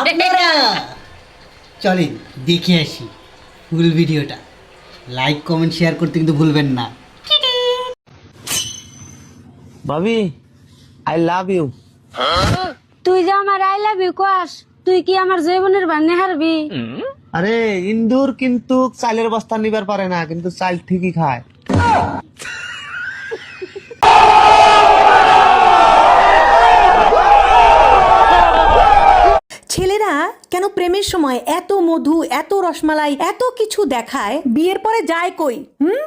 আপনারা। চলেন দেখে আসি ফুল ভিডিওটা। লাইক কমেন্ট শেয়ার করতে কিন্তু ভুলবেন না। ভাবি আই লাভ ইউ তুই যে আমার আই লাভ ইউ কস তুই কি আমার জীবনের বান্নে হারবি? আরে ইন্দুর কিন্তু চালের বস্তা নিবার পারে না কিন্তু চাল ঠিকই খায়। কেন প্রেমের সময় এত মধু এত রসমালাই এত কিছু দেখায়? বিয়ের পরে যায় কই? হুম?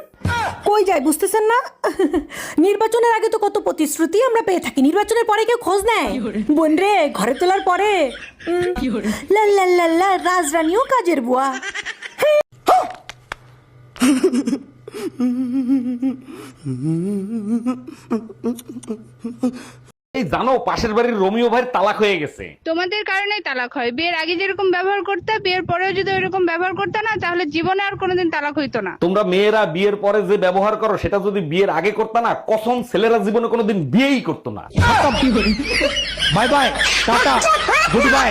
কই যায় বুঝতেছেন না? নির্বাচনের আগে তো কত প্রতিশ্রুতি আমরা পেয়ে থাকি। নির্বাচনের পরে কেউ খোঁজ নেয়? বোন রে ঘরে তোলার পরে? উম, লা লা লা লা রাজরানীও কাজের বুয়া। জানো পাশের বাড়ির রোমিও ভাইয়ের তালাক হয়ে গেছে। তোমাদের কারণেই তালাক হয়। বিয়ের আগে যেরকম ব্যবহার করতে বিয়ের পরেও যদি ওইরকম ব্যবহার করতে না তাহলে জীবনে আর কোনোদিন তালাক হইতো না। তোমরা মেয়েরা বিয়ের পরে যে ব্যবহার করো সেটা যদি বিয়ের আগে করতে না কসম ছেলেরা জীবনে কোনোদিন বিয়েই করতো না। Bye bye tata good bye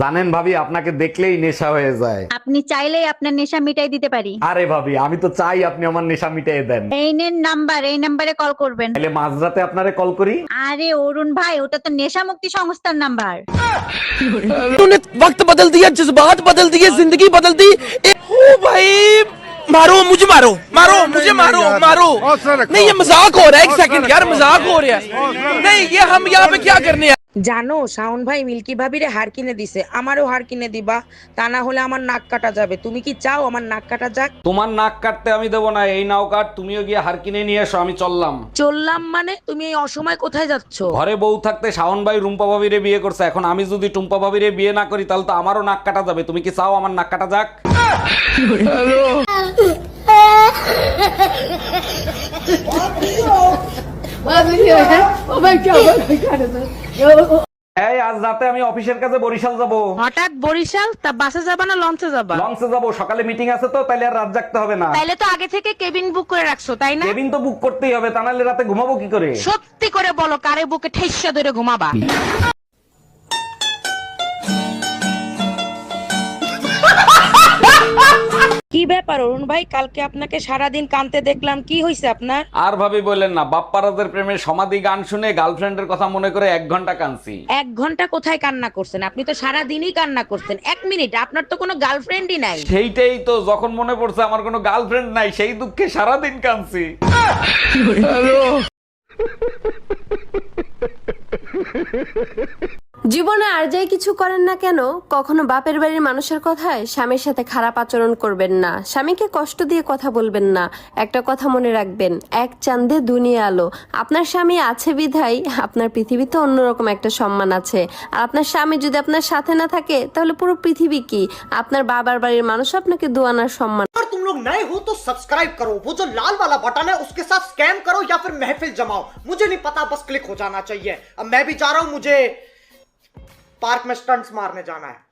জানেন ভাবি আপনাকে দেখলেই নেশা হয়ে যায় আপনি চাইলেই আপনার নেশা মিটাই দিতে পারি আরে ভাবি আমি তো চাই আপনি আমার নেশা মিটিয়ে দেন এই নেন নাম্বার এই নাম্বারে কল করবেন তাহলে মাঝরাতে আপনারে কল করি আরে অরুণ ভাই ওটা তো নেশা মুক্তি সংস্থার নাম্বার तूने वक्त बदल दिया जज्बात बदल दिए जिंदगी बदल दी ए, ओ भाई मारो मुझे मारो मारो मुझे मारो मारो नहीं ये मजाक हो रहा है एक सेकंड यार मजाक हो रहा है नहीं ये हम यहाँ पे क्या करने आए জানো শাওন ভাই মিল্কি ভাবিরে হার কিনে দিছে। আমারও হার কিনে দিবা তা না হলে আমার নাক কাটা যাবে। তুমি কি চাও আমার নাক কাটা যাক? তোমার নাক কাটতে আমি দেবো না এই নাও কাট তুমিও গিয়ে হার কিনে নিয়ে এসো আমি চললাম। চললাম মানে তুমি এই অসময় কোথায় যাচ্ছ? ঘরে বউ থাকতে শাওন ভাই রুম্পা ভাবিরে বিয়ে করছে এখন আমি যদি টুম্পা ভাবিরে বিয়ে না করি তাহলে তো আমারও নাক কাটা যাবে। তুমি কি চাও আমার নাক কাটা যাক? এই আজ রাতে আমি অফিসের কাছে বরিশাল যাব। হঠাৎ বরিশাল? তা বাসে যাবা না লঞ্চে যাবা? লঞ্চে যাব। সকালে মিটিং আছে তো তাইলে আর রাত জাগতে হবে না। তাইলে তো আগে থেকে কেবিন বুক করে রাখছো তাই না? কেবিন তো বুক করতেই হবে তা নাহলে রাতে ঘুমাবো কি করে? সত্যি করে বলো কারে বুকে ঠেসা ধরে ঘুমাবা? কি ব্যাপার অরুণ ভাই? কালকে আপনাকে সারাদিন কানতে দেখলাম। কি হয়েছে আপনার? আর ভাবি বললেন না বাপ্পারাজের প্রেমের সমাধি গান শুনে গার্লফ্রেন্ডের কথা মনে করে এক ঘণ্টা কানছি এক ঘণ্টা কোথায় কান্না করছেন? আপনি তো সারা দিনই কান্না করছেন। এক মিনিট আপনার তো কোনো গার্লফ্রেন্ডই নাই। সেইটাই তো যখন মনে পড়ছে আমার কোনো গার্লফ্রেন্ড নাই সেই দুঃখে সারাদিন কানছি জীবনে আর যাই কিছু করেন না কেন কখনো বাপের বাড়ির মানুষের কথায় স্বামীর সাথে খারাপ আচরণ করবেন না স্বামীকে কষ্ট দিয়ে কথা বলবেন না একটা কথা মনে রাখবেন এক চান্দে দুনিয়া আলো আপনার স্বামী আছে বিধাই আপনার পৃথিবীতে অন্যরকম একটা সম্মান আছে আর আপনার স্বামী যদি আপনার সাথে না থাকে তাহলে পুরো পৃথিবী কি আপনার বাবার বাড়ির মানুষ আপনাকে দুয়ানার সম্মান अगर तुम लोग नए हो तो सब्सक्राइब करो वो जो लाल वाला बटन है उसके साथ स्कैम करो या फिर महफिल जमाओ मुझे नहीं पता बस क्लिक हो जाना चाहिए अब मैं भी जा रहा हूं मुझे पार्क में स्टंट्स मारने जाना है।